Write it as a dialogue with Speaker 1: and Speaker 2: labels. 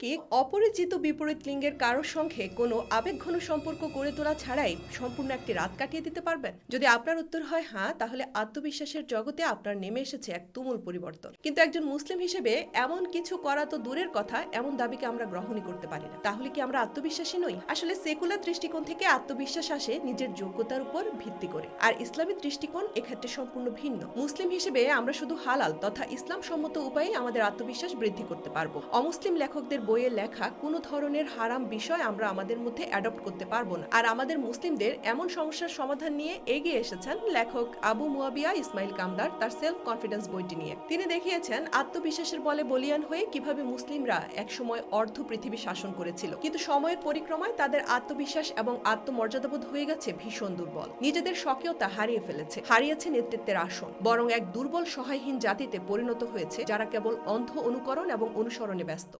Speaker 1: কি অপরিচিত বিপরীত লিঙ্গের কারোর সঙ্গে কোনো আবেগঘন সম্পর্ক গড়ে তোলা ছাড়াই সম্পূর্ণ একটি রাত কাটিয়ে দিতে পারবেন? যদি আপনার উত্তর হয় হ্যাঁ তাহলে আত্মবিশ্বাসের জগতে আপনার নেমে এসেছে এক তুমুল পরিবর্তন। কিন্তু একজন মুসলিম হিসেবে এমন কিছু করা তো দূরের কথা, এমন দাবিকে আমরা গ্রহণই করতে পারি না। তাহলে কি আমরা আত্মবিশ্বাসী নই? আসলে সেকুলার দৃষ্টিকোণ থেকে আত্মবিশ্বাস আসে নিজের যোগ্যতার উপর ভিত্তি করে। আর ইসলামী দৃষ্টিকোণ এক্ষেত্রে সম্পূর্ণ ভিন্ন। মুসলিম হিসেবে আমরা শুধু হালাল তথা ইসলাম সম্মত উপায়ে আমাদের আত্মবিশ্বাস বৃদ্ধি করতে পারব। অমুসলিম লেখকদের বইয়ে লেখা কোনো ধরনের হারাম বিষয় আমরা আমাদের মধ্যে অ্যাডপ্ট করতে পারব না। আর আমাদের মুসলিমদের এমন সমস্যার সমাধান নিয়ে এগিয়ে এসেছেন লেখক আবু মুয়াবিয়া ইসমাইল কামদার তার সেলফ কনফিডেন্স বইটি নিয়ে। তিনি দেখিয়েছেন, আত্মবিশ্বাসের বলে বলিয়ান হয়ে কীভাবে মুসলিমরা একসময় অর্ধ পৃথিবী শাসন করেছিল। কিন্তু সময়ের পরিক্রমায় তাদের আত্মবিশ্বাস এবং আত্মমর্যাদাবোধ হয়ে গেছে ভীষণ দুর্বল। নিজেদের স্বকীয়তা হারিয়ে ফেলেছে, হারিয়েছে নেতৃত্বের আসন। বরং এক দুর্বল সহায়হীন জাতিতে পরিণত হয়েছে যারা কেবল অন্ধ অনুকরণ এবং অনুসরণে ব্যস্ত।